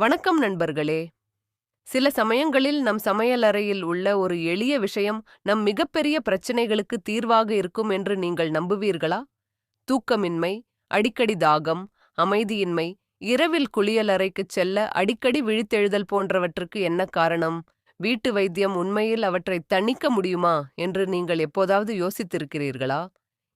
வணக்கம் நண்பர்களே. சில சமயங்களில் நம் சமையலறையில் உள்ள ஒரு எளிய விஷயம் நம் மிகப்பெரிய பிரச்சனைகளுக்கு தீர்வாக இருக்கும் என்று நீங்கள் நம்புவீர்களா? தூக்கமின்மை அடிக்கடி தாகம் அமைதியின்மை இரவில் குளியலறைக்குச் செல்ல அடிக்கடி விழித்தெழுதல் போன்றவற்றுக்கு என்ன காரணம்? வீட்டு வைத்தியம் உண்மையில் அவற்றை தணிக்க முடியுமா? என்று நீங்கள் எப்போதாவது யோசித்திருக்கிறீர்களா?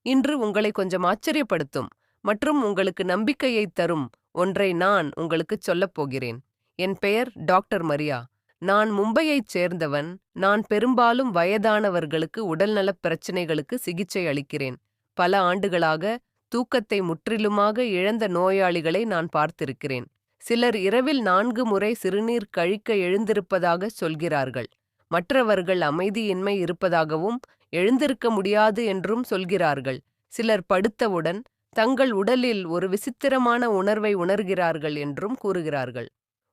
இன்று உங்களை கொஞ்சம் ஆச்சரியப்படுத்தும் மற்றும் உங்களுக்கு நம்பிக்கையைத் தரும் ஒன்றை நான் உங்களுக்குச் சொல்லப் போகிறேன். என் பெயர் டாக்டர் மரியா. நான் மும்பையைச் சேர்ந்தவன். நான் பெரும்பாலும் வயதானவர்களுக்கு உடல்நலப் பிரச்சினைகளுக்கு சிகிச்சை அளிக்கிறேன். பல ஆண்டுகளாக தூக்கத்தை முற்றிலுமாக இழந்த நோயாளிகளை நான் பார்த்திருக்கிறேன். சிலர் இரவில் நான்கு முறை சிறுநீர் கழிக்க எழுந்திருப்பதாக சொல்கிறார்கள். மற்றவர்கள் அமைதியின்மை இருப்பதாகவும் எழுந்திருக்க முடியாது என்றும் சொல்கிறார்கள். சிலர் படுத்தவுடன் தங்கள் உடலில் ஒரு விசித்திரமான உணர்வை உணர்கிறார்கள் என்றும் கூறுகிறார்கள்.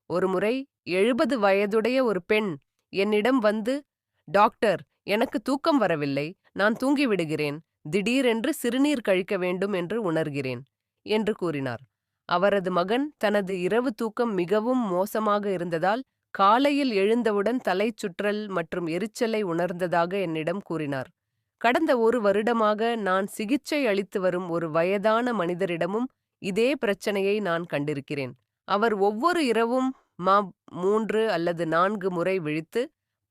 ஒருமுறை எழுபது வயதுடைய ஒரு பெண் என்னிடம் வந்து டாக்டர் எனக்கு தூக்கம் வரவில்லை நான் தூங்கிவிடுகிறேன் திடீரென்று சிறுநீர் கழிக்க வேண்டும் என்று உணர்கிறேன் என்று கூறினார். அவரது மகன் தனது இரவு தூக்கம் மிகவும் மோசமாக இருந்ததால் காலையில் எழுந்தவுடன் தலைச்சுற்றல் மற்றும் எரிச்சலை உணர்ந்ததாக என்னிடம் கூறினார். கடந்த ஒரு வருடமாக நான் சிகிச்சை அளித்து வரும் ஒரு வயதான மனிதரிடமும் இதே பிரச்சனையை நான் கண்டிருக்கிறேன். அவர் ஒவ்வொரு இரவும் மா மூன்று அல்லது நான்கு முறை விழித்து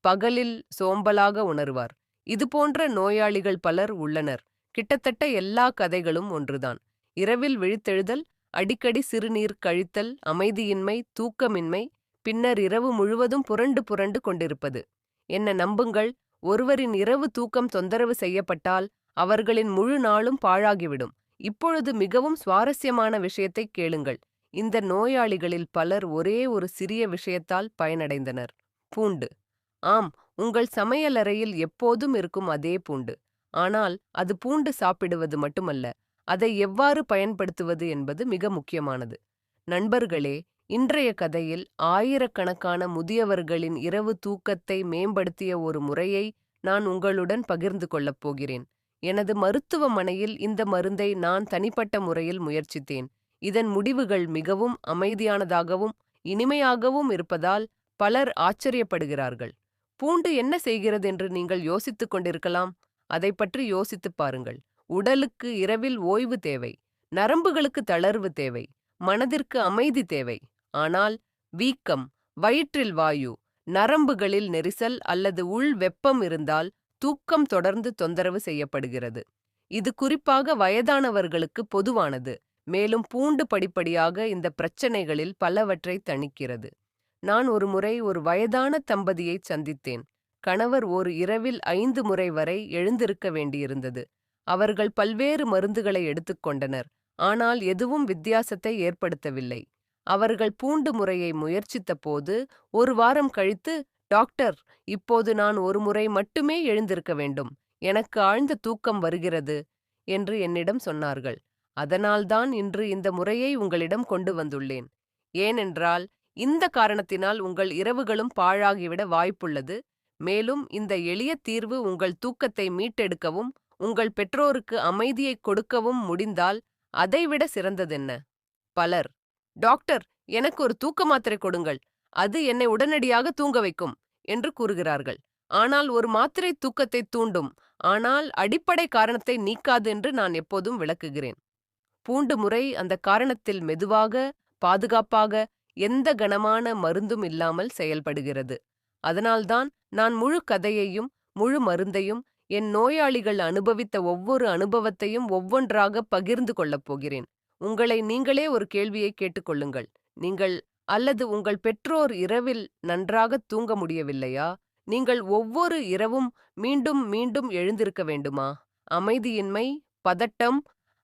பகலில் சோம்பலாக உணர்வார். இதுபோன்ற நோயாளிகள் பலர் உள்ளனர். கிட்டத்தட்ட எல்லா கதைகளும் ஒன்றுதான். இரவில் விழித்தெழுதல் அடிக்கடி சிறுநீர் கழித்தல் அமைதியின்மை தூக்கமின்மை பின்னர் இரவு முழுவதும் புரண்டு புரண்டு கொண்டிருப்பது. என்ன நம்புங்கள் ஒருவரின் இரவு தூக்கம் தொந்தரவு செய்யப்பட்டால் அவர்களின் முழு நாளும் பாழாகிவிடும். இப்பொழுது மிகவும் சுவாரஸ்யமான விஷயத்தை கேளுங்கள். இந்த நோயாளிகளில் பலர் ஒரே ஒரு சிறிய விஷயத்தால் பயனடைந்தனர். பூண்டு. ஆம் உங்கள் சமையலறையில் எப்போதும் இருக்கும் அதே பூண்டு. ஆனால் அது பூண்டு சாப்பிடுவது மட்டுமல்ல அதை எவ்வாறு பயன்படுத்துவது என்பது மிக முக்கியமானது. நண்பர்களே இன்றைய கதையில் ஆயிரக்கணக்கான முதியவர்களின் இரவு தூக்கத்தை மேம்படுத்திய ஒரு முறையை நான் உங்களுடன் பகிர்ந்து கொள்ளப் போகிறேன். எனது மருத்துவமனையில் இந்த மருந்தை நான் தனிப்பட்ட முறையில் முயற்சித்தேன். இதன் முடிவுகள் மிகவும் அமைதியானதாகவும் இனிமையாகவும் இருப்பதால் பலர் ஆச்சரியப்படுகிறார்கள். பூண்டு என்ன செய்கிறது என்று நீங்கள் யோசித்துக் கொண்டிருக்கலாம். அதை பற்றி யோசித்துப் பாருங்கள். உடலுக்கு இரவில் ஓய்வு தேவை. நரம்புகளுக்கு தளர்வு தேவை. மனதிற்கு அமைதி தேவை. ஆனால் வீக்கம் வயிற்றில் வாயு நரம்புகளில் நெரிசல் அல்லது உள் வெப்பம் இருந்தால் தூக்கம் தொடர்ந்து தொந்தரவு செய்யப்படுகிறது. இது குறிப்பாக வயதானவர்களுக்கு பொதுவானது மேலும் பூண்டு படிப்படியாக இந்த பிரச்சனைகளில் பலவற்றை தணிக்கிறது. நான் ஒரு முறை ஒரு வயதான தம்பதியை சந்தித்தேன். கணவர் ஒரு இரவில் ஐந்து முறை வரை எழுந்திருக்க வேண்டியிருந்தது. அவர்கள் பல்வேறு மருந்துகளை எடுத்துக்கொண்டனர் ஆனால் எதுவும் வித்தியாசத்தை ஏற்படுத்தவில்லை. அவர்கள் பூண்டு முறையை முயற்சித்த போது ஒரு வாரம் கழித்து டாக்டர் இப்போது நான் ஒரு முறை மட்டுமே எழுந்திருக்க வேண்டும். எனக்கு ஆழ்ந்த தூக்கம் வருகிறது என்று என்னிடம் சொன்னார்கள். அதனால்தான் இன்று இந்த முறையை உங்களிடம் கொண்டு வந்துள்ளேன். ஏனென்றால் இந்த காரணத்தினால் உங்கள் இரவுகளும் பாழாகிவிட வாய்ப்புள்ளது. மேலும் இந்த எளிய தீர்வு உங்கள் தூக்கத்தை மீட்டெடுக்கவும் உங்கள் பெற்றோருக்கு அமைதியை கொடுக்கவும் முடிந்தால் அதைவிட சிறந்ததென்ன? பலர் டாக்டர் எனக்கு ஒரு தூக்க மாத்திரை கொடுங்கள். அது என்னை உடனடியாக தூங்க வைக்கும் என்று கூறுகிறார்கள். ஆனால் ஒரு மாத்திரை தூக்கத்தை தூண்டும். ஆனால் அடிப்படை காரணத்தை நீக்காது என்று நான் எப்போதும் விளக்குகிறேன். பூண்டு முறை அந்த காரணத்தில் மெதுவாக பாதுகாப்பாக எந்த கனமான மருந்தும் இல்லாமல் செயல்படுகிறது. அதனால்தான் நான் முழு கதையையும் முழு மருந்தையும் என் நோயாளிகள் அனுபவித்த ஒவ்வொரு அனுபவத்தையும் ஒவ்வொன்றாக பகிர்ந்து கொள்ளப் போகிறேன். உங்களை நீங்களே ஒரு கேள்வியை கேட்டுக்கொள்ளுங்கள். நீங்கள் அல்லது உங்கள் பெற்றோர் இரவில் நன்றாக தூங்க முடியவில்லையா? நீங்கள் ஒவ்வொரு இரவும் மீண்டும் மீண்டும் எழுந்திருக்க வேண்டுமா? அமைதியின்மை பதட்டம்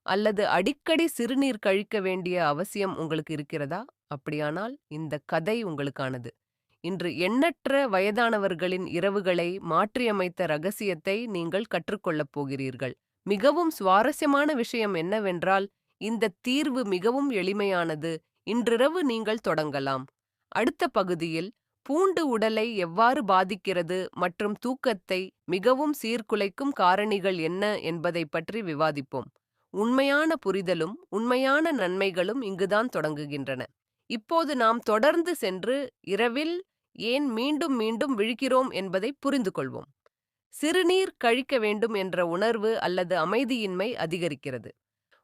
அல்லது அடிக்கடி சிறுநீர் கழிக்க வேண்டிய அவசியம் உங்களுக்கு இருக்கிறதா? அப்படியானால் இந்த கதை உங்களுக்கானது. இன்று எண்ணற்ற வயதானவர்களின் இரவுகளை மாற்றியமைத்த ரகசியத்தை நீங்கள் கற்றுக்கொள்ளப் போகிறீர்கள். மிகவும் சுவாரஸ்யமான விஷயம் என்னவென்றால் இந்த தீர்வு மிகவும் எளிமையானது. இன்றிரவு நீங்கள் தொடங்கலாம். அடுத்த பகுதியில் பூண்டு உடலை எவ்வாறு பாதிக்கிறது மற்றும் தூக்கத்தை மிகவும் சீர்குலைக்கும் காரணிகள் என்ன என்பதை பற்றி விவாதிப்போம். உண்மையான புரிதலும் உண்மையான நன்மைகளும் இங்குதான் தொடங்குகின்றன. இப்போது நாம் தொடர்ந்து சென்று இரவில் ஏன் மீண்டும் மீண்டும் விழிக்கிறோம் என்பதை புரிந்து கொள்வோம் சிறுநீர் கழிக்க வேண்டும் என்ற உணர்வு அல்லது அமைதியின்மை அதிகரிக்கிறது.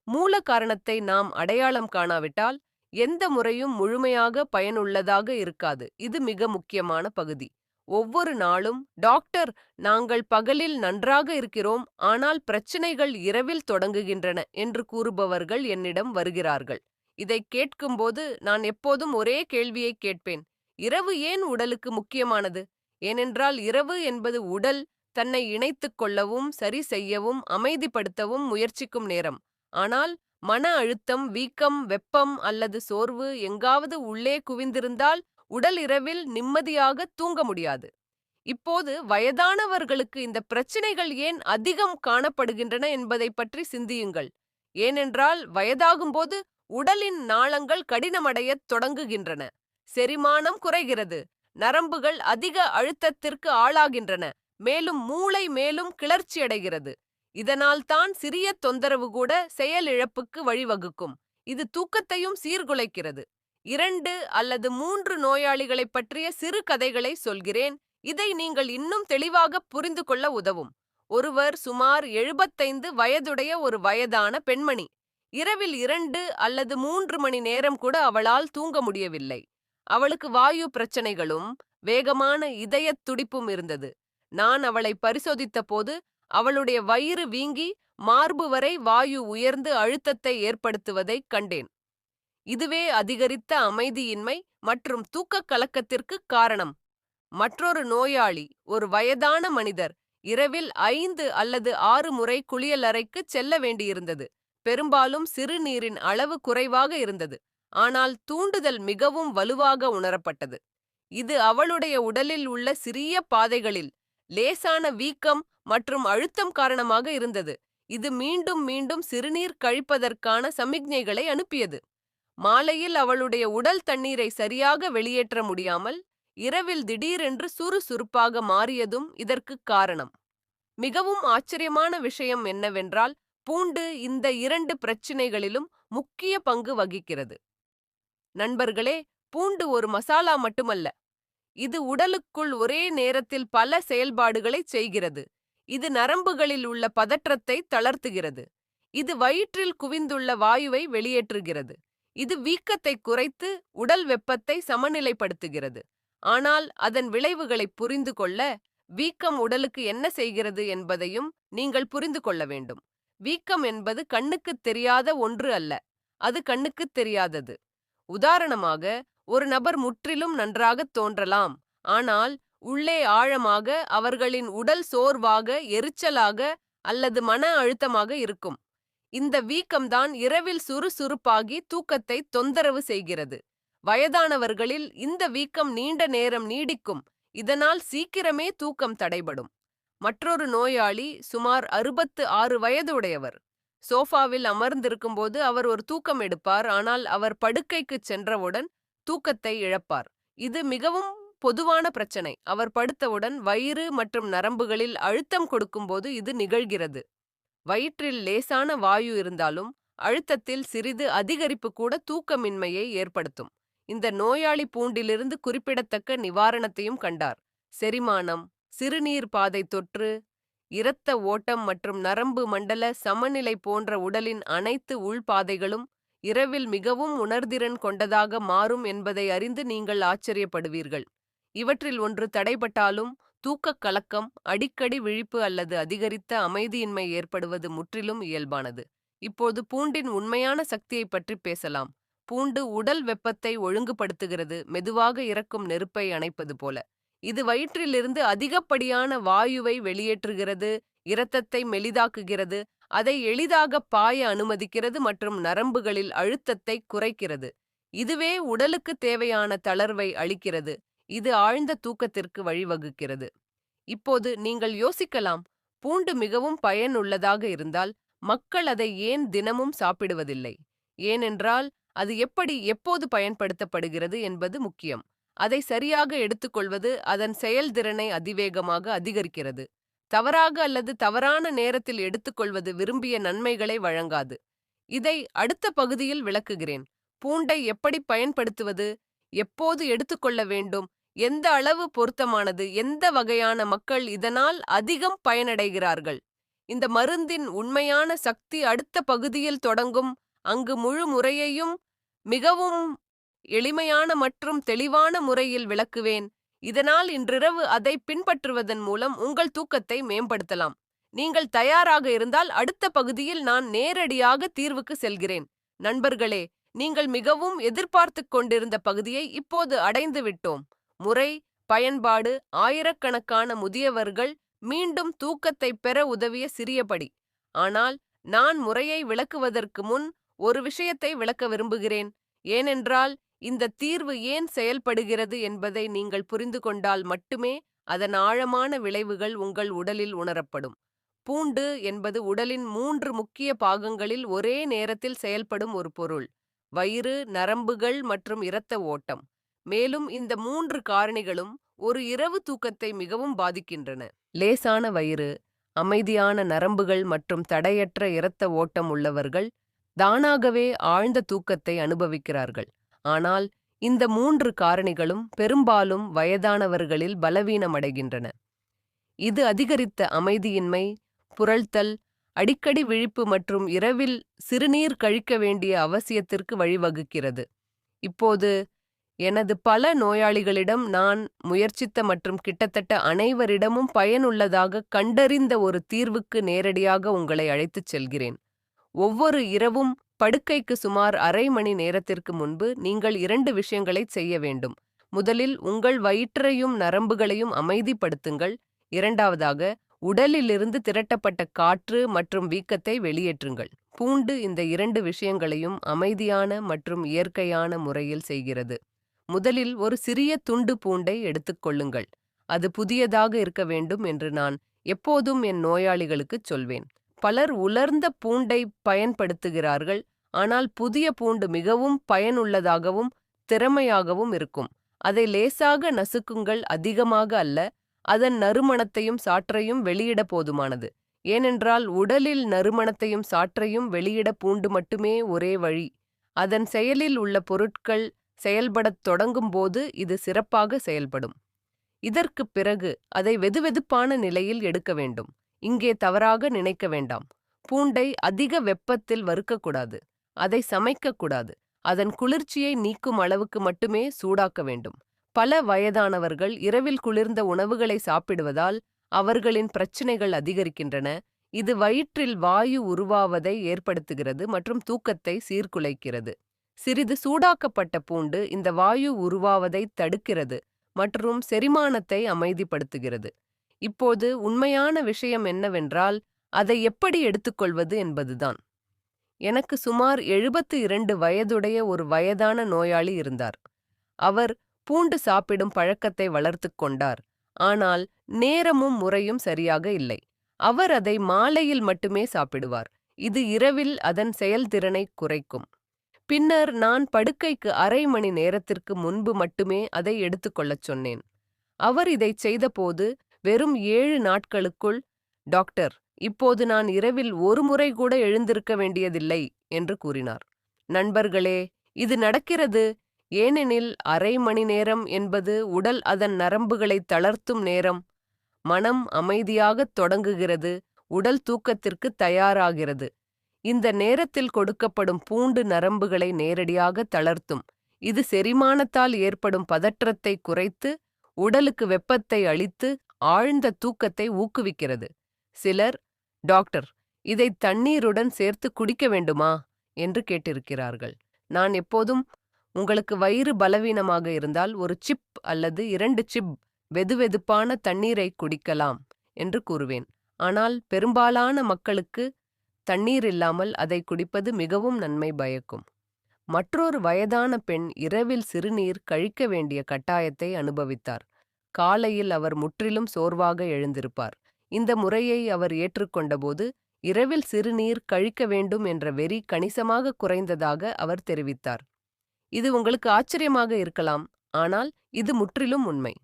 மூல காரணத்தை நாம் அடையாளம் காணாவிட்டால் எந்த முறையும் முழுமையாக பயனுள்ளதாக இருக்காது. இது மிக முக்கியமான பகுதி. ஒவ்வொரு நாளும் டாக்டர் நாங்கள் பகலில் நன்றாக இருக்கிறோம் ஆனால் பிரச்சனைகள் இரவில் தொடங்குகின்றன என்று கூறுபவர்கள் என்னிடம் வருகிறார்கள். இதை கேட்கும்போது நான் எப்போதும் ஒரே கேள்வியை கேட்பேன். இரவு ஏன் உடலுக்கு முக்கியமானது? ஏனென்றால் இரவு என்பது உடல் தன்னை இணைத்துக் கொள்ளவும் சரி செய்யவும் அமைதிப்படுத்தவும் முயற்சிக்கும் நேரம். ஆனால் மன அழுத்தம் வீக்கம் வெப்பம் அல்லது சோர்வு எங்காவது உள்ளே குவிந்திருந்தால் உடல் இரவில் நிம்மதியாக தூங்க முடியாது. இப்போது வயதானவர்களுக்கு இந்த பிரச்சினைகள் ஏன் அதிகம் காணப்படுகின்றன என்பதை பற்றி சிந்தியுங்கள். ஏனென்றால் வயதாகும்போது உடலின் நாளங்கள் கடினமடையத் தொடங்குகின்றன. செரிமானம் குறைகிறது. நரம்புகள் அதிக அழுத்தத்திற்கு ஆளாகின்றன. மேலும் மூளை மேலும் கிளர்ச்சியடைகிறது. இதனால்தான் சிறிய தொந்தரவு கூட செயலிழப்புக்கு வழிவகுக்கும். இது தூக்கத்தையும் சீர்குலைக்கிறது. இரண்டு அல்லது மூன்று நோயாளிகளைப் பற்றிய சிறு கதைகளை சொல்கிறேன். இதை நீங்கள் இன்னும் தெளிவாக புரிந்து கொள்ள உதவும். ஒருவர் சுமார் எழுபத்தைந்து வயதுடைய ஒரு வயதான பெண்மணி. இரவில் இரண்டு அல்லது மூன்று மணி நேரம் கூட அவளால் தூங்க முடியவில்லை. அவளுக்கு வாயு பிரச்சனைகளும் வேகமான இதயத் துடிப்பும் இருந்தது. நான் அவளை பரிசோதித்த போது அவளுடைய வயிறு வீங்கி மார்பு வரை வாயு உயர்ந்து அழுத்தத்தை ஏற்படுத்துவதைக் கண்டேன். இதுவே அதிகரித்த அமைதியின்மை மற்றும் தூக்கக் கலக்கத்திற்கு காரணம். மற்றொரு நோயாளி ஒரு வயதான மனிதர் இரவில் ஐந்து அல்லது ஆறு முறை குளியலறைக்கு செல்ல வேண்டியிருந்தது. பெரும்பாலும் சிறுநீரின் அளவு குறைவாக இருந்தது. ஆனால் தூண்டுதல் மிகவும் வலுவாக உணரப்பட்டது. இது அவளுடைய உடலில் உள்ள சிறிய பாதைகளில் லேசான வீக்கம் மற்றும் அழுத்தம் காரணமாக இருந்தது. இது மீண்டும் மீண்டும் சிறுநீர் கழிப்பதற்கான சமிக்ஞைகளை அனுப்பியது. மாலையில் அவளுடைய உடல் தண்ணீரை சரியாக வெளியேற்ற முடியாமல் இரவில் திடீரென்று சுறுசுறுப்பாக மாறியதும் இதற்கு காரணம். மிகவும் ஆச்சரியமான விஷயம் என்னவென்றால் பூண்டு இந்த இரண்டு பிரச்சினைகளிலும் முக்கிய பங்கு வகிக்கிறது. நண்பர்களே பூண்டு ஒரு மசாலா மட்டுமல்ல இது உடலுக்குள் ஒரே நேரத்தில் பல செயல்பாடுகளை செய்கிறது. இது நரம்புகளில் உள்ள பதற்றத்தை தளர்த்துகிறது. இது வயிற்றில் குவிந்துள்ள வாயுவை வெளியேற்றுகிறது. இது வீக்கத்தை குறைத்து உடல் வெப்பத்தை சமநிலைப்படுத்துகிறது. ஆனால் அதன் விளைவுகளை புரிந்து கொள்ள வீக்கம் உடலுக்கு என்ன செய்கிறது என்பதையும் நீங்கள் புரிந்து கொள்ள வேண்டும். வீக்கம் என்பது கண்ணுக்குத் தெரியாத ஒன்று அல்ல. அது கண்ணுக்குத் தெரியாதது. உதாரணமாக ஒரு நபர் முற்றிலும் நன்றாகத் தோன்றலாம். ஆனால் உள்ளே ஆழமாக அவர்களின் உடல் சோர்வாக எரிச்சலாக அல்லது மன அழுத்தமாக இருக்கும். இந்த வீக்கம்தான் இரவில் சுறுசுறுப்பாகி தூக்கத்தை தொந்தரவு செய்கிறது. வயதானவர்களில் இந்த வீக்கம் நீண்ட நேரம் நீடிக்கும். இதனால் சீக்கிரமே தூக்கம் தடைபடும். மற்றொரு நோயாளி சுமார் அறுபத்து ஆறு வயதுடையவர். சோஃபாவில் அமர்ந்திருக்கும்போது அவர் ஒரு தூக்கம் எடுப்பார். ஆனால் அவர் படுக்கைக்குச் சென்றவுடன் தூக்கத்தை இழப்பார். இது மிகவும் பொதுவான பிரச்சனை. அவர் படுத்தவுடன் வயிறு மற்றும் நரம்புகளில் அழுத்தம் கொடுக்கும்போது இது நிகழ்கிறது. வயிற்றில் லேசான வாயு இருந்தாலும் அழுத்தத்தில் சிறிது அதிகரிப்பு கூட தூக்கமின்மையை ஏற்படுத்தும். இந்த நோயாளி பூண்டிலிருந்து குறிப்பிடத்தக்க நிவாரணத்தையும் கண்டார். செரிமானம் சிறுநீர் பாதை தொற்று இரத்த ஓட்டம் மற்றும் நரம்பு மண்டல சமநிலை போன்ற உடலின் அனைத்து உள்பாதைகளும் இரவில் மிகவும் உணர்திறன் கொண்டதாக மாறும் என்பதை அறிந்து நீங்கள் ஆச்சரியப்படுவீர்கள். இவற்றில் ஒன்று தடைபட்டாலும் தூக்கக் கலக்கம் அடிக்கடி விழிப்பு அல்லது அதிகரித்த அமைதியின்மை ஏற்படுவது முற்றிலும் இயல்பானது. இப்போது பூண்டின் உண்மையான சக்தியைப் பற்றி பேசலாம். பூண்டு உடல் வெப்பத்தை ஒழுங்குபடுத்துகிறது மெதுவாக இறக்கும் நெருப்பை அணைப்பது போல. இது வயிற்றிலிருந்து அதிகப்படியான வாயுவை வெளியேற்றுகிறது இரத்தத்தை மெலிதாக்குகிறது அதை எளிதாக பாய அனுமதிக்கிறது மற்றும் நரம்புகளில் அழுத்தத்தை குறைக்கிறது. இதுவே உடலுக்கு தேவையான தளர்வை அளிக்கிறது. இது ஆழ்ந்த தூக்கத்திற்கு வழிவகுக்கிறது. இப்போது நீங்கள் யோசிக்கலாம் பூண்டு மிகவும் பயனுள்ளதாக இருந்தால் மக்கள் அதை ஏன் தினமும் சாப்பிடுவதில்லை? ஏனென்றால் அது எப்படி எப்போது பயன்படுத்தப்படுகிறது என்பது முக்கியம். அதை சரியாக எடுத்துக்கொள்வது அதன் செயல்திறனை அதிவேகமாக அதிகரிக்கிறது. தவறாக அல்லது தவறான நேரத்தில் எடுத்துக்கொள்வது விரும்பிய நன்மைகளை வழங்காது. இதை அடுத்த பகுதியில் விளக்குகிறேன். பூண்டை எப்படி பயன்படுத்துவது எப்போது எடுத்துக்கொள்ள வேண்டும் எந்த அளவு பொருத்தமானது எந்த வகையான மக்கள் இதனால் அதிகம் பயனடைகிறார்கள். இந்த மருந்தின் உண்மையான சக்தி அடுத்த பகுதியில் தொடங்கும் அங்கு முழு முறையையும் மிகவும் எளிமையான மற்றும் தெளிவான முறையில் விளக்குவேன். இதனால் இன்றிரவு அதை பின்பற்றுவதன் மூலம் உங்கள் தூக்கத்தை மேம்படுத்தலாம். நீங்கள் தயாராக இருந்தால் அடுத்த பகுதியில் நான் நேரடியாக தீர்வுக்கு செல்கிறேன். நண்பர்களே நீங்கள் மிகவும் எதிர்பார்த்துக் கொண்டிருந்த பகுதியை இப்போது அடைந்து விட்டோம். முறை பயன்பாடு ஆயிரக்கணக்கான முதியவர்கள் மீண்டும் தூக்கத்தை பெற உதவிய சிறியபடி. ஆனால் நான் முறையை விளக்குவதற்கு முன் ஒரு விஷயத்தை விளக்க விரும்புகிறேன். ஏனென்றால் இந்த தீர்வு ஏன் செயல்படுகிறது என்பதை நீங்கள் புரிந்து கொண்டால் மட்டுமே அதன் ஆழமான விளைவுகள் உங்கள் உடலில் உணரப்படும். பூண்டு என்பது உடலின் மூன்று முக்கிய பாகங்களில் ஒரே நேரத்தில் செயல்படும் ஒரு பொருள். வயிறு நரம்புகள் மற்றும் இரத்த ஓட்டம். மேலும் இந்த மூன்று காரணிகளும் ஒரு இரவு தூக்கத்தை மிகவும் பாதிக்கின்றன. லேசான வயிறு அமைதியான நரம்புகள் மற்றும் தடையற்ற இரத்த ஓட்டம் உள்ளவர்கள் தானாகவே ஆழ்ந்த தூக்கத்தை அனுபவிக்கிறார்கள். ஆனால் இந்த மூன்று காரணிகளும் பெரும்பாலும் வயதானவர்களில் பலவீனமடைகின்றன. இது அதிகரித்த அமைதியின்மை புரள்தல் அடிக்கடி விழிப்பு மற்றும் இரவில் சிறுநீர் கழிக்க வேண்டிய அவசியத்திற்கு வழிவகுக்கிறது. இப்போது எனது பல நோயாளிகளிடம் நான் முயற்சித்த மற்றும் கிட்டத்தட்ட அனைவரிடமும் பயனுள்ளதாக கண்டறிந்த ஒரு தீர்வுக்கு நேரடியாக உங்களை அழைத்துச் செல்கிறேன். ஒவ்வொரு இரவும் படுக்கைக்கு சுமார் அரை மணி நேரத்திற்கு முன்பு நீங்கள் இரண்டு விஷயங்களைச் செய்ய வேண்டும். முதலில் உங்கள் வயிற்றையும் நரம்புகளையும் அமைதிப்படுத்துங்கள். இரண்டாவதாக உடலிலிருந்து திரட்டப்பட்ட காற்று மற்றும் வீக்கத்தை வெளியேற்றுங்கள். பூண்டு இந்த இரண்டு விஷயங்களையும் அமைதியான மற்றும் இயற்கையான முறையில் செய்கிறது. முதலில் ஒரு சிறிய துண்டு பூண்டை எடுத்துக்கொள்ளுங்கள் அது புதியதாக இருக்க வேண்டும் என்று நான் எப்போதும் என் நோயாளிகளுக்குச் சொல்வேன். பலர் உலர்ந்த பூண்டை பயன்படுத்துகிறார்கள். ஆனால் புதிய பூண்டு மிகவும் பயனுள்ளதாகவும் திறமையாகவும் இருக்கும். அதை லேசாக நசுக்குங்கள் அதிகமாக அல்ல அதன் நறுமணத்தையும் சாற்றையும் வெளியிட போதுமானது. ஏனென்றால் உடலில் நறுமணத்தையும் சாற்றையும் வெளியிட பூண்டு மட்டுமே ஒரே வழி. அதன் செயலில் உள்ள பொருட்கள் செயல்படத் தொடங்கும் போது இது சிறப்பாக செயல்படும். இதற்குப் பிறகு அதை வெதுவெதுப்பான நிலையில் எடுக்க வேண்டும். இங்கே தவறாக நினைக்க வேண்டாம். பூண்டை அதிக வெப்பத்தில் வறுக்கக்கூடாது. அதை சமைக்கக்கூடாது அதன் குளிர்ச்சியை நீக்கும் அளவுக்கு மட்டுமே சூடாக்க வேண்டும். பல வயதானவர்கள் இரவில் குளிர்ந்த உணவுகளை சாப்பிடுவதால் அவர்களின் பிரச்சினைகள் அதிகரிக்கின்றன. இது வயிற்றில் வாயு உருவாவதை ஏற்படுத்துகிறது மற்றும் தூக்கத்தை சீர்குலைக்கிறது. சிறிது சூடாக்கப்பட்ட பூண்டு இந்த வாயு உருவாவதை தடுக்கிறது மற்றும் செரிமானத்தை அமைதிப்படுத்துகிறது. இப்போது உண்மையான விஷயம் என்னவென்றால் அதை எப்படி எடுத்துக்கொள்வது என்பதுதான். எனக்கு சுமார் எழுபத்து இரண்டு வயதுடைய ஒரு வயதான நோயாளி இருந்தார். அவர் பூண்டு சாப்பிடும் பழக்கத்தை வளர்த்து கொண்டார். ஆனால் நேரமும் முறையும் சரியாக இல்லை. அவர் அதை மாலையில் மட்டுமே சாப்பிடுவார். இது இரவில் அதன் செயல்திறனை குறைக்கும். பின்னர் நான் படுக்கைக்கு அரை மணி நேரத்திற்கு முன்பு மட்டுமே அதை எடுத்துக்கொள்ளச் சொன்னேன். அவர் இதைச் செய்தபோது வெறும் ஏழு நாட்களுக்குள் டாக்டர் இப்போது நான் இரவில் ஒரு முறை கூட எழுந்திருக்க வேண்டியதில்லை என்று கூறினார். நண்பர்களே இது நடக்கிறது. ஏனெனில் அரை மணி நேரம் என்பது உடல் அதன் நரம்புகளை தளர்த்தும் நேரம். மனம் அமைதியாகத் தொடங்குகிறது உடல் தூக்கத்திற்கு தயாராகிறது. இந்த நேரத்தில் கொடுக்கப்படும் பூண்டு நரம்புகளை நேரடியாக தளர்த்தும். இது செரிமானத்தால் ஏற்படும் பதற்றத்தை குறைத்து உடலுக்கு வெப்பத்தை அளித்து ஆழ்ந்த தூக்கத்தை ஊக்குவிக்கிறது. சிலர் டாக்டர் இதை தண்ணீருடன் சேர்த்து குடிக்க வேண்டுமா? என்று கேட்டிருக்கிறார்கள். நான் எப்போதும் உங்களுக்கு வயிறு பலவீனமாக இருந்தால் ஒரு சிப் அல்லது இரண்டு சிப் வெதுவெதுப்பான தண்ணீரை குடிக்கலாம் என்று கூறுவேன். ஆனால் பெரும்பாலான மக்களுக்கு தண்ணீர் இல்லாமல் அதை குடிப்பது மிகவும் நன்மை பயக்கும். மற்றொரு வயதான பெண் இரவில் சிறுநீர் கழிக்க வேண்டிய கட்டாயத்தை அனுபவித்தார். காலையில் அவர் முற்றிலும் சோர்வாக எழுந்திருப்பார். இந்த முறையை அவர் ஏற்றுக்கொண்டபோது இரவில் சிறுநீர் கழிக்க வேண்டும் என்ற வெறி கணிசமாக குறைந்ததாக அவர் தெரிவித்தார். இது உங்களுக்கு ஆச்சரியமாக இருக்கலாம் ஆனால் இது முற்றிலும் உண்மை.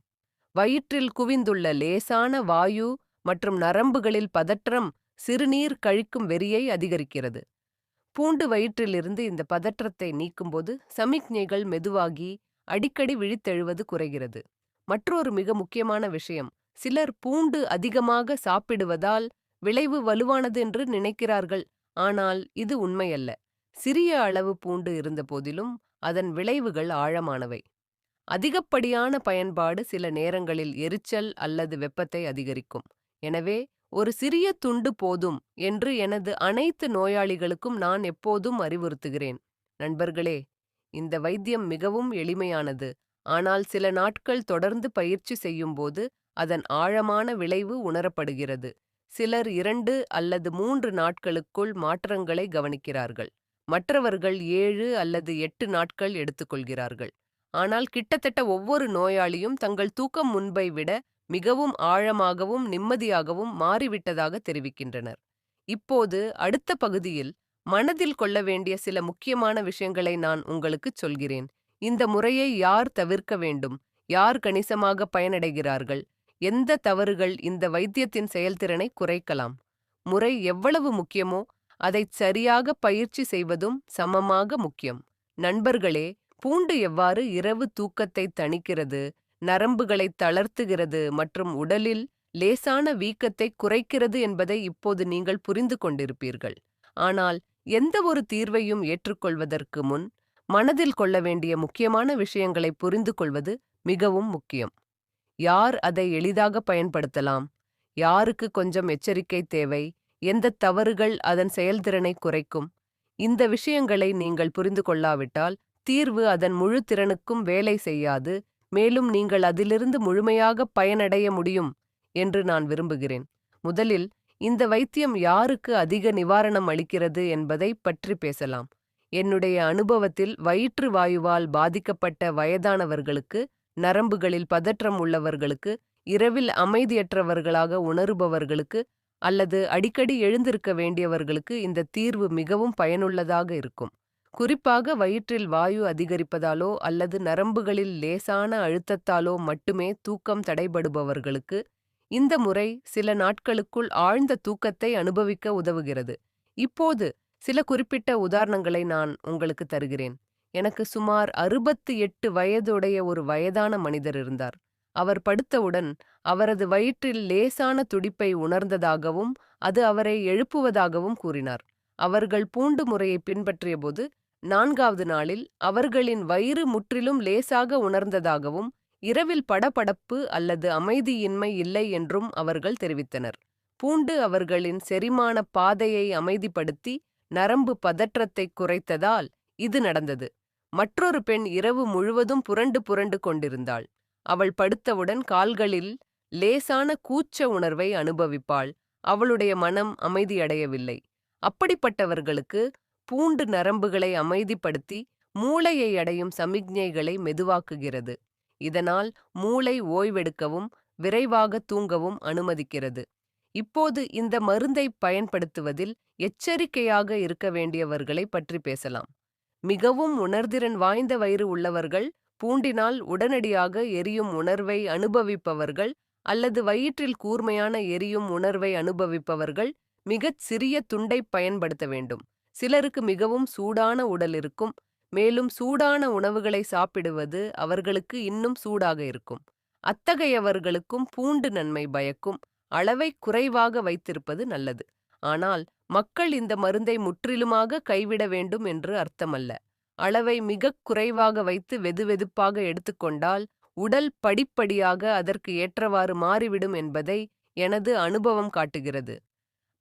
வயிற்றில் குவிந்துள்ள லேசான வாயு மற்றும் நரம்புகளில் பதற்றம் சிறுநீர் கழிக்கும் வெறியை அதிகரிக்கிறது. பூண்டு வயிற்றிலிருந்து இந்த பதற்றத்தை நீக்கும்போது சமிக்ஞைகள் மெதுவாகி அடிக்கடி விழித்தெழுவது குறைகிறது. மற்றொரு மிக முக்கியமான விஷயம் சிலர் பூண்டு அதிகமாக சாப்பிடுவதால் விளைவு வலுவானது என்று நினைக்கிறார்கள். ஆனால் இது உண்மையல்ல. சிறிய அளவு பூண்டு இருந்தபோதிலும் அதன் விளைவுகள் ஆழமானவை. அதிகப்படியான பயன்பாடு சில நேரங்களில் எரிச்சல் அல்லது வெப்பத்தை அதிகரிக்கும். எனவே ஒரு சிறிய துண்டு போதும் என்று எனது அனைத்து நோயாளிகளுக்கும் நான் எப்போதும் அறிவுறுத்துகிறேன். நண்பர்களே இந்த வைத்தியம் மிகவும் எளிமையானது. ஆனால் சில நாட்கள் தொடர்ந்து பயிற்சி செய்யும்போது அதன் ஆழமான விளைவு உணரப்படுகிறது. சிலர் இரண்டு அல்லது மூன்று நாட்களுக்குள் மாற்றங்களை கவனிக்கிறார்கள். மற்றவர்கள் ஏழு அல்லது எட்டு நாட்கள் எடுத்துக்கொள்கிறார்கள். ஆனால் கிட்டத்தட்ட ஒவ்வொரு நோயாளியும் தங்கள் தூக்கம் முன்பை விட மிகவும் ஆழமாகவும் நிம்மதியாகவும் மாறிவிட்டதாக தெரிவிக்கின்றனர். இப்போது அடுத்த பகுதியில் மனதில் கொள்ள வேண்டிய சில முக்கியமான விஷயங்களை நான் உங்களுக்குச் சொல்கிறேன். இந்த முறையை யார் தவிர்க்க வேண்டும்? யார் கணிசமாக பயனடைகிறார்கள்? எந்த தவறுகள் இந்த வைத்தியத்தின் செயல்திறனை குறைக்கலாம்? முறை எவ்வளவு முக்கியமோ அதைச் சரியாக பயிற்சி செய்வதும் சமமாக முக்கியம். நண்பர்களே பூண்டு எவ்வாறு இரவு தூக்கத்தை தணிக்கிறது நரம்புகளை தளர்த்துகிறது மற்றும் உடலில் லேசான வீக்கத்தை குறைக்கிறது என்பதை இப்போது நீங்கள் புரிந்து கொண்டிருப்பீர்கள். ஆனால் எந்த ஒரு தீர்வையும் ஏற்றுக்கொள்வதற்கு முன் மனதில் கொள்ள வேண்டிய முக்கியமான விஷயங்களை புரிந்து கொள்வது மிகவும் முக்கியம். யார் அதை எளிதாக பயன்படுத்தலாம்? யாருக்கு கொஞ்சம் எச்சரிக்கை தேவை? எந்த தவறுகள் அதன் செயல்திறனை குறைக்கும்? இந்த விஷயங்களை நீங்கள் புரிந்து கொள்ளாவிட்டால் தீர்வு அதன் முழு திறனுக்கும் வேலை செய்யாது மேலும் நீங்கள் அதிலிருந்து முழுமையாக பயனடைய முடியும் என்று நான் விரும்புகிறேன். முதலில் இந்த வைத்தியம் யாருக்கு அதிக நிவாரணம் அளிக்கிறது என்பதை பற்றி பேசலாம். என்னுடைய அனுபவத்தில் வயிற்று வாயுவால் பாதிக்கப்பட்ட வயதானவர்களுக்கு நரம்புகளில் பதற்றம் உள்ளவர்களுக்கு இரவில் அமைதியற்றவர்களாக உணருபவர்களுக்கு அல்லது அடிக்கடி எழுந்திருக்க வேண்டியவர்களுக்கு இந்த தீர்வு மிகவும் பயனுள்ளதாக இருக்கும். குறிப்பாக வயிற்றில் வாயு அதிகரிப்பதாலோ அல்லது நரம்புகளில் லேசான அழுத்தத்தாலோ மட்டுமே தூக்கம் தடைபடுபவர்களுக்கு இந்த முறை சில நாட்களுக்குள் ஆழ்ந்த தூக்கத்தை அனுபவிக்க உதவுகிறது. இப்போது சில குறிப்பிட்ட உதாரணங்களை நான் உங்களுக்கு தருகிறேன். எனக்கு சுமார் அறுபத்து எட்டு வயதுடைய ஒரு வயதான மனிதர் இருந்தார். அவர் படுத்தவுடன் அவரது வயிற்றில் லேசான துடிப்பை உணர்ந்ததாகவும் அது அவரை எழுப்புவதாகவும் கூறினார். அவர்கள் பூண்டு முறையை பின்பற்றியபோது நான்காவது நாளில் அவர்களின் வயிறு முற்றிலும் லேசாக உணர்ந்ததாகவும் இரவில் படபடப்பு அல்லது அமைதியின்மை இல்லை என்றும் அவர்கள் தெரிவித்தனர். பூண்டு அவர்களின் செரிமான பாதையை அமைதிப்படுத்தி நரம்பு பதற்றத்தை குறைத்ததால் இது நடந்தது. மற்றொரு பெண் இரவு முழுவதும் புரண்டு புரண்டு கொண்டிருந்தாள். அவள் படுத்தவுடன் கால்களில் லேசான கூச்ச உணர்வை அனுபவிப்பாள். அவளுடைய மனம் அமைதியடையவில்லை. அப்படிப்பட்டவர்களுக்கு பூண்டு நரம்புகளை அமைதிப்படுத்தி மூளையை அடையும் சமிக்ஞைகளை மெதுவாக்குகிறது. இதனால் மூளை ஓய்வெடுக்கவும் விரைவாக தூங்கவும் அனுமதிக்கிறது. இப்போது இந்த மருந்தை பயன்படுத்துவதில் எச்சரிக்கையாக இருக்க வேண்டியவர்களை பற்றி பேசலாம். மிகவும் உணர்திறன் வாய்ந்த வயிறு உள்ளவர்கள் பூண்டினால் உடனடியாக எரியும் உணர்வை அனுபவிப்பவர்கள் அல்லது வயிற்றில் கூர்மையான எரியும் உணர்வை அனுபவிப்பவர்கள் மிகச் சிறிய துண்டை பயன்படுத்த வேண்டும். சிலருக்கு மிகவும் சூடான உடல் இருக்கும் மேலும் சூடான உணவுகளை சாப்பிடுவது அவர்களுக்கு இன்னும் சூடாக இருக்கும். அத்தகையவர்களுக்கும் பூண்டு நன்மை பயக்கும் அளவை குறைவாக வைத்திருப்பது நல்லது. ஆனால் மக்கள் இந்த மருந்தை முற்றிலுமாக கைவிட வேண்டும் என்று அர்த்தமல்ல. அளவை மிகக் குறைவாக வைத்து வெதுவெதுப்பாக எடுத்துக்கொண்டால் உடல் படிப்படியாக அதற்கு ஏற்றவாறு மாறிவிடும் என்பதை எனது அனுபவம் காட்டுகிறது.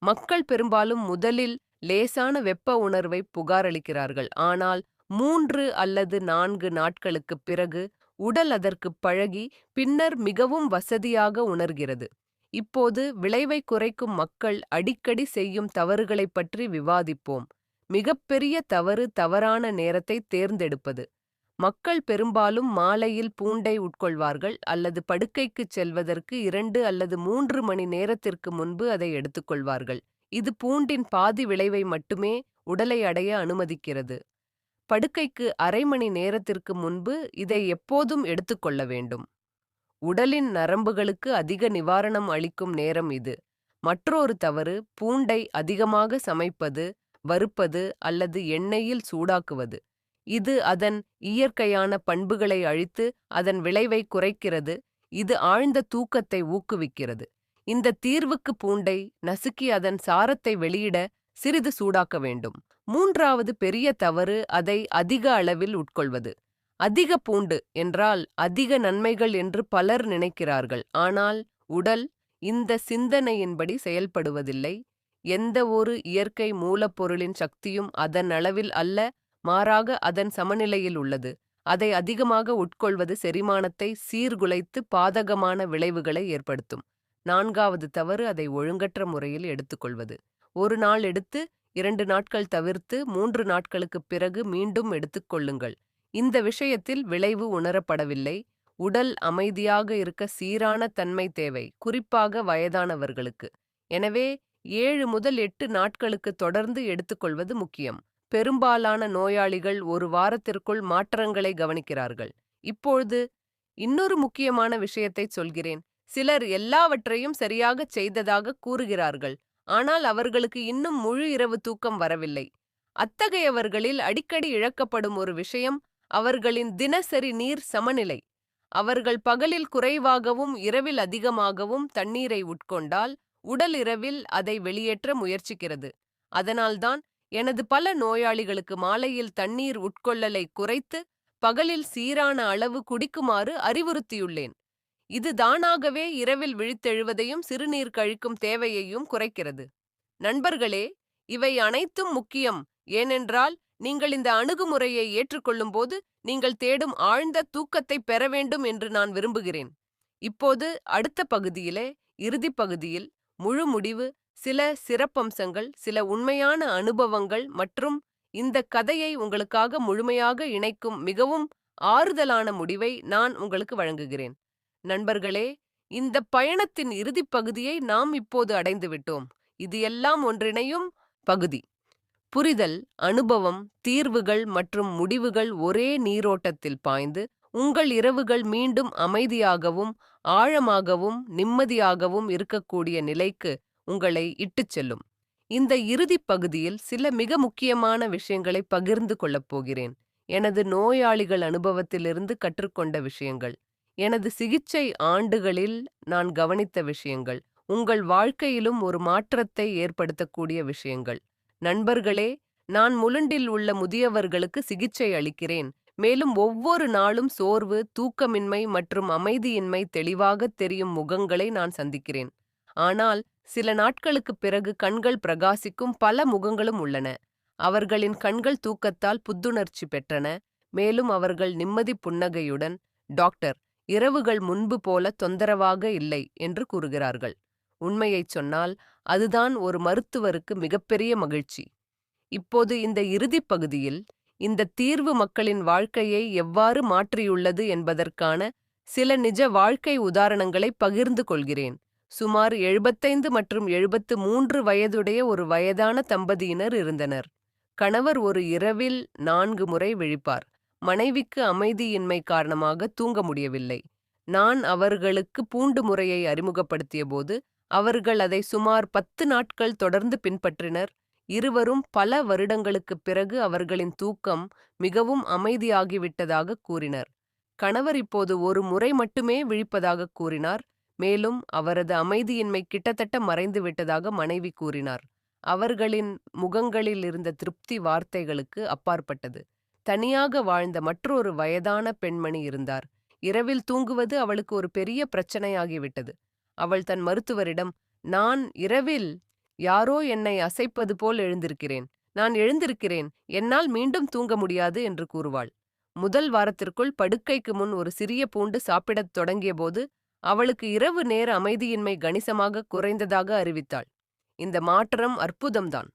மக்கள் பெரும்பாலும் முதலில் லேசான வெப்ப உணர்வை புகாரளிக்கிறார்கள். ஆனால் மூன்று அல்லது நான்கு நாட்களுக்குப் பிறகு உடல் அதற்கு பழகி பின்னர் மிகவும் வசதியாக உணர்கிறது. இப்போது விளைவை குறைக்கும் மக்கள் அடிக்கடி செய்யும் தவறுகளைப் பற்றி விவாதிப்போம். மிகப்பெரிய தவறு தவறான நேரத்தை தேர்ந்தெடுப்பது. மக்கள் பெரும்பாலும் மாலையில் பூண்டை உட்கொள்வார்கள் அல்லது படுக்கைக்குச் செல்வதற்கு இரண்டு அல்லது மூன்று மணி நேரத்திற்கு முன்பு அதை எடுத்துக்கொள்வார்கள். இது பூண்டின் பாதி விளைவை மட்டுமே உடலை அடைய அனுமதிக்கிறது. படுக்கைக்கு அரை மணி நேரத்திற்கு முன்பு இதை எப்போதும் எடுத்துக்கொள்ள வேண்டும். உடலின் நரம்புகளுக்கு அதிக நிவாரணம் அளிக்கும் நேரம் இது. மற்றொரு தவறு பூண்டை அதிகமாக சமைப்பது வறுப்பது அல்லது எண்ணெயில் சூடாக்குவது. இது அதன் இயற்கையான பண்புகளை அழித்து அதன் விளைவை குறைக்கிறது. இது ஆழ்ந்த தூக்கத்தை ஊக்குவிக்கிறது. இந்த தீர்வுக்கு பூண்டை நசுக்கி அதன் சாரத்தை வெளியிட சிறிது சூடாக்க வேண்டும். மூன்றாவது பெரிய தவறு அதை அதிக அளவில் உட்கொள்வது. அதிக பூண்டு என்றால் அதிக நன்மைகள் என்று பலர் நினைக்கிறார்கள். ஆனால் உடல் இந்த சிந்தனையின்படி செயல்படுவதில்லை. எந்த ஒரு இயற்கை மூலப்பொருளின் சக்தியும் அதன் அளவில் அல்ல மாறாக அதன் சமநிலையில் உள்ளது. அதை அதிகமாக உட்கொள்வது செரிமானத்தை சீர்குலைத்து பாதகமான விளைவுகளை ஏற்படுத்தும். நான்காவது தவறு அதை ஒழுங்கற்ற முறையில் எடுத்துக்கொள்வது. ஒரு நாள் எடுத்து இரண்டு நாட்கள் தவிர்த்து மூன்று நாட்களுக்குப் பிறகு மீண்டும் எடுத்துக்கொள்ளுங்கள் இந்த விஷயத்தில் விளைவு உணரப்படவில்லை. உடல் அமைதியாக இருக்க சீரான தன்மை தேவை குறிப்பாக வயதானவர்களுக்கு. எனவே ஏழு முதல் எட்டு நாட்களுக்கு தொடர்ந்து எடுத்துக்கொள்வது முக்கியம். பெரும்பாலான நோயாளிகள் ஒரு வாரத்திற்குள் மாற்றங்களை கவனிக்கிறார்கள். இப்பொழுது இன்னொரு முக்கியமான விஷயத்தை சொல்கிறேன். சிலர் எல்லாவற்றையும் சரியாகச் செய்ததாக கூறுகிறார்கள். ஆனால் அவர்களுக்கு இன்னும் முழு இரவு தூக்கம் வரவில்லை. அத்தகையவர்களில் அடிக்கடி இழக்கப்படும் ஒரு விஷயம் அவர்களின் தினசரி நீர் சமநிலை. அவர்கள் பகலில் குறைவாகவும் இரவில் அதிகமாகவும் தண்ணீரை உட்கொண்டால் உடல் இரவில் அதை வெளியேற்ற முயற்சிக்கிறது. அதனால்தான் எனது பல நோயாளிகளுக்கு மாலையில் தண்ணீர் உட்கொள்ளலை குறைத்து பகலில் சீரான அளவு குடிக்குமாறு அறிவுறுத்தியுள்ளேன். இது தானாகவே இரவில் விழித்தெழுவதையும் சிறுநீர் கழிக்கும் தேவையையும் குறைக்கிறது. நண்பர்களே இவை அனைத்தும் முக்கியம். ஏனென்றால் நீங்கள் இந்த அணுகுமுறையை ஏற்றுக்கொள்ளும்போது நீங்கள் தேடும் ஆழ்ந்த தூக்கத்தை பெற வேண்டும் என்று நான் விரும்புகிறேன். இப்போது அடுத்த பகுதியிலே இறுதிப் பகுதியில் முழு முடிவு சில சிறப்பம்சங்கள் சில உண்மையான அனுபவங்கள் மற்றும் இந்த கதையை உங்களுக்காக முழுமையாக இணைக்கும் மிகவும் ஆறுதலான முடிவை நான் உங்களுக்கு வழங்குகிறேன். நண்பர்களே இந்த பயணத்தின் இறுதிப் பகுதியை நாம் இப்போது அடைந்துவிட்டோம். இது எல்லாம் ஒன்றிணையும் பகுதி. புரிதல் அனுபவம் தீர்வுகள் மற்றும் முடிவுகள் ஒரே நீரோட்டத்தில் பாய்ந்து உங்கள் இரவுகள் மீண்டும் அமைதியாகவும் ஆழமாகவும் நிம்மதியாகவும் இருக்கக்கூடிய நிலைக்கு உங்களை இட்டுச் செல்லும். இந்த இறுதிப் பகுதியில் சில மிக முக்கியமான விஷயங்களை பகிர்ந்து கொள்ளப் போகிறேன். எனது நோயாளிகள் அனுபவத்திலிருந்து கற்றுக்கொண்ட விஷயங்கள். எனது சிகிச்சை ஆண்டுகளில் நான் கவனித்த விஷயங்கள். உங்கள் வாழ்க்கையிலும் ஒரு மாற்றத்தை ஏற்படுத்தக்கூடிய விஷயங்கள். நண்பர்களே நான் முலுண்டில் உள்ள முதியவர்களுக்கு சிகிச்சை அளிக்கிறேன். மேலும் ஒவ்வொரு நாளும் சோர்வு தூக்கமின்மை மற்றும் அமைதியின்மை தெளிவாகத் தெரியும் முகங்களை நான் சந்திக்கிறேன். ஆனால் சில நாட்களுக்குப் பிறகு கண்கள் பிரகாசிக்கும் பல முகங்களும் உள்ளன. அவர்களின் கண்கள் தூக்கத்தால் புத்துணர்ச்சி பெற்றன. மேலும் அவர்கள் நிம்மதி புன்னகையுடன் டாக்டர் இரவுகள் முன்பு போல தொந்தரவாக இல்லை என்று கூறுகிறார்கள். உண்மையைச் சொன்னால் அதுதான் ஒரு மருத்துவருக்கு மிகப்பெரிய மகிழ்ச்சி. இப்போது இந்த இறுதிப் பகுதியில் இந்த தீர்வு மக்களின் வாழ்க்கையை எவ்வாறு மாற்றியுள்ளது என்பதற்கான சில நிஜ வாழ்க்கை உதாரணங்களை பகிர்ந்து கொள்கிறேன். சுமார் எழுபத்தைந்து மற்றும் எழுபத்து மூன்று வயதுடைய ஒரு வயதான தம்பதியினர் இருந்தனர். கணவர் ஒரு இரவில் நான்கு முறை விழிப்பார். மனைவிக்கு அமைதியின்மை காரணமாக தூங்க முடியவில்லை. நான் அவர்களுக்கு பூண்டு முறையை அறிமுகப்படுத்தியபோது அவர்கள் அதை சுமார் பத்து நாட்கள் தொடர்ந்து பின்பற்றினர். இருவரும் பல வருடங்களுக்குப் பிறகு அவர்களின் தூக்கம் மிகவும் அமைதியாகிவிட்டதாக கூறினர். கணவர் இப்போது ஒரு முறை மட்டுமே விழிப்பதாக கூறினார். மேலும் அவரது அமைதியின்மை கிட்டத்தட்ட மறைந்து விட்டதாக மனைவி கூறினார். அவர்களின் முகங்களில் இருந்த திருப்தி வார்த்தைகளுக்கு அப்பாற்பட்டது. தனியாக வாழ்ந்த மற்றொரு வயதான பெண்மணி இருந்தார். இரவில் தூங்குவது அவளுக்கு ஒரு பெரிய பிரச்சனையாகிவிட்டது. அவள் தன் மருத்துவரிடம் நான் இரவில் யாரோ என்னை அசைப்பது போல் எழுந்திருக்கிறேன். நான் எழுந்திருக்கிறேன். என்னால் மீண்டும் தூங்க முடியாது என்று கூறுவாள். முதல் வாரத்திற்குள் படுக்கைக்கு முன் ஒரு சிறிய பூண்டு சாப்பிடத் தொடங்கியபோது அவளுக்கு இரவு நேர அமைதியின்மை கணிசமாக குறைந்ததாக அறிவித்தாள். இந்த மாற்றம் அற்புதம்தான்.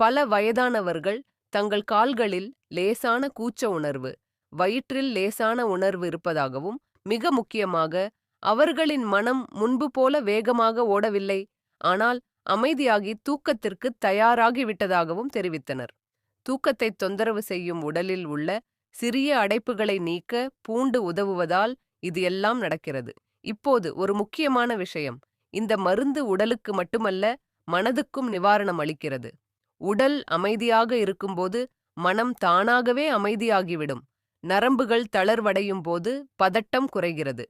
பல வயதானவர்கள் தங்கள் கால்களில் லேசான கூச்ச உணர்வு வயிற்றில் லேசான உணர்வு இருப்பதாகவும் மிக முக்கியமாக அவர்களின் மனம் முன்பு போல வேகமாக ஓடவில்லை. ஆனால் அமைதியாகி தூக்கத்திற்கு தயாராகிவிட்டதாகவும் தெரிவித்தனர். தூக்கத்தை தொந்தரவு செய்யும் உடலில் உள்ள சிறிய அடைப்புகளை நீக்க பூண்டு உதவுவதால் இது எல்லாம் நடக்கிறது. இப்போது ஒரு முக்கியமான விஷயம். இந்த மருந்து உடலுக்கு மட்டுமல்ல மனதுக்கும் நிவாரணம் அளிக்கிறது. உடல் அமைதியாக இருக்கும்போது மனம் தானாகவே அமைதியாகிவிடும். நரம்புகள் தளர்வடையும் போது பதட்டம் குறைகிறது.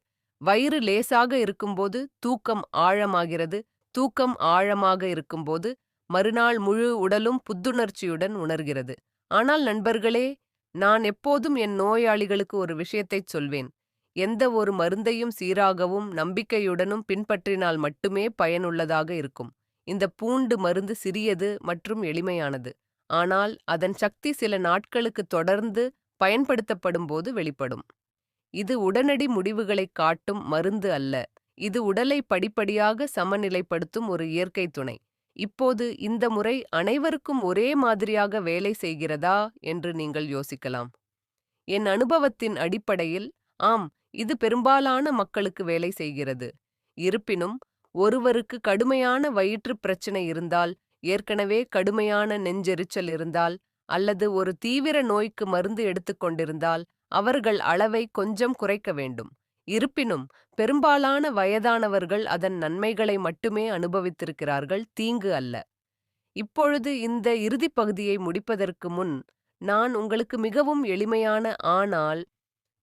வயிறு லேசாக இருக்கும்போது தூக்கம் ஆழமாகிறது. தூக்கம் ஆழமாக இருக்கும்போது மறுநாள் முழு உடலும் புத்துணர்ச்சியுடன் உணர்கிறது. ஆனால் நண்பர்களே நான் எப்போதும் என் நோயாளிகளுக்கு ஒரு விஷயத்தைச் சொல்வேன். எந்த ஒரு மருந்தையும் சீராகவும் நம்பிக்கையுடனும் பின்பற்றினால் மட்டுமே பயனுள்ளதாக இருக்கும். இந்த பூண்டு மருந்து சிறியது மற்றும் எளிமையானது. ஆனால் அதன் சக்தி சில நாட்களுக்கு தொடர்ந்து பயன்படுத்தப்படும் போது வெளிப்படும். இது உடனடி முடிவுகளைக் காட்டும் மருந்து அல்ல. இது உடலை படிப்படியாக சமநிலைப்படுத்தும் ஒரு இயற்கை துணை. இப்போது இந்த முறை அனைவருக்கும் ஒரே மாதிரியாக வேலை செய்கிறதா என்று நீங்கள் யோசிக்கலாம். என் அனுபவத்தின் அடிப்படையில் ஆம் இது பெரும்பாலான மக்களுக்கு வேலை செய்கிறது. இருப்பினும் ஒருவருக்கு கடுமையான வயிற்றுப் பிரச்சனை இருந்தால் ஏற்கனவே கடுமையான நெஞ்செரிச்சல் இருந்தால் அல்லது ஒரு தீவிர நோய்க்கு மருந்து எடுத்துக்கொண்டிருந்தால் அவர்கள் அளவை கொஞ்சம் குறைக்க வேண்டும். இருப்பினும் பெரும்பாலான வயதானவர்கள் அதன் நன்மைகளை மட்டுமே அனுபவித்திருக்கிறார்கள் தீங்கு அல்ல. இப்பொழுது இந்த இறுதிப் பகுதியை முடிப்பதற்கு முன் நான் உங்களுக்கு மிகவும் எளிமையான ஆனால்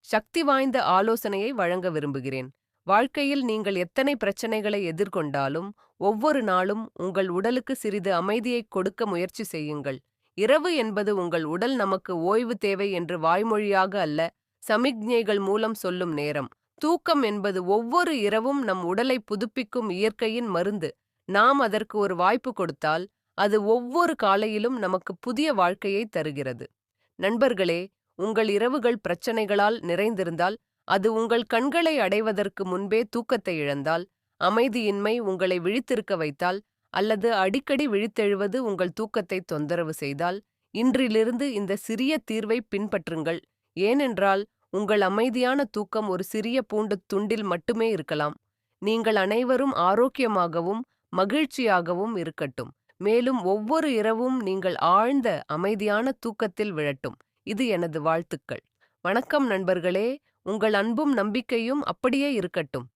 சக்தி வாய்ந்த ஆலோசனையை வழங்க விரும்புகிறேன். வாழ்க்கையில் நீங்கள் எத்தனை பிரச்சனைகளை எதிர்கொண்டாலும் ஒவ்வொரு நாளும் உங்கள் உடலுக்கு சிறிது அமைதியைக் கொடுக்க முயற்சி செய்யுங்கள். இரவு என்பது உங்கள் உடல் நமக்கு ஓய்வு தேவை என்று வாய்மொழியாக அல்ல சமிக்ஞைகள் மூலம் சொல்லும் நேரம். தூக்கம் என்பது ஒவ்வொரு இரவும் நம் உடலை புதுப்பிக்கும் இயற்கையின் மருந்து. நாம் அதற்கு ஒரு வாய்ப்பு கொடுத்தால் அது ஒவ்வொரு காலையிலும் நமக்கு புதிய வாழ்க்கையை தருகிறது. நண்பர்களே உங்கள் இரவுகள் பிரச்சனைகளால் நிறைந்திருந்தால் அது உங்கள் கண்களை அடைவதற்கு முன்பே தூக்கத்தை இழந்தால் அமைதியின்மை உங்களை விழித்திருக்க வைத்தால் அல்லது அடிக்கடி விழித்தெழுவது உங்கள் தூக்கத்தை தொந்தரவு செய்தால் இன்றிலிருந்து இந்த சிறிய தீர்வை பின்பற்றுங்கள். ஏனென்றால் உங்கள் அமைதியான தூக்கம் ஒரு சிறிய பூண்டு துண்டில் மட்டுமே இருக்கலாம். நீங்கள் அனைவரும் ஆரோக்கியமாகவும் மகிழ்ச்சியாகவும் இருக்கட்டும். மேலும் ஒவ்வொரு இரவும் நீங்கள் ஆழ்ந்த அமைதியான தூக்கத்தில் விழட்டும். இது எனது வாழ்த்துக்கள். வணக்கம் நண்பர்களே. உங்கள் அன்பும் நம்பிக்கையும் அப்படியே இருக்கட்டும்.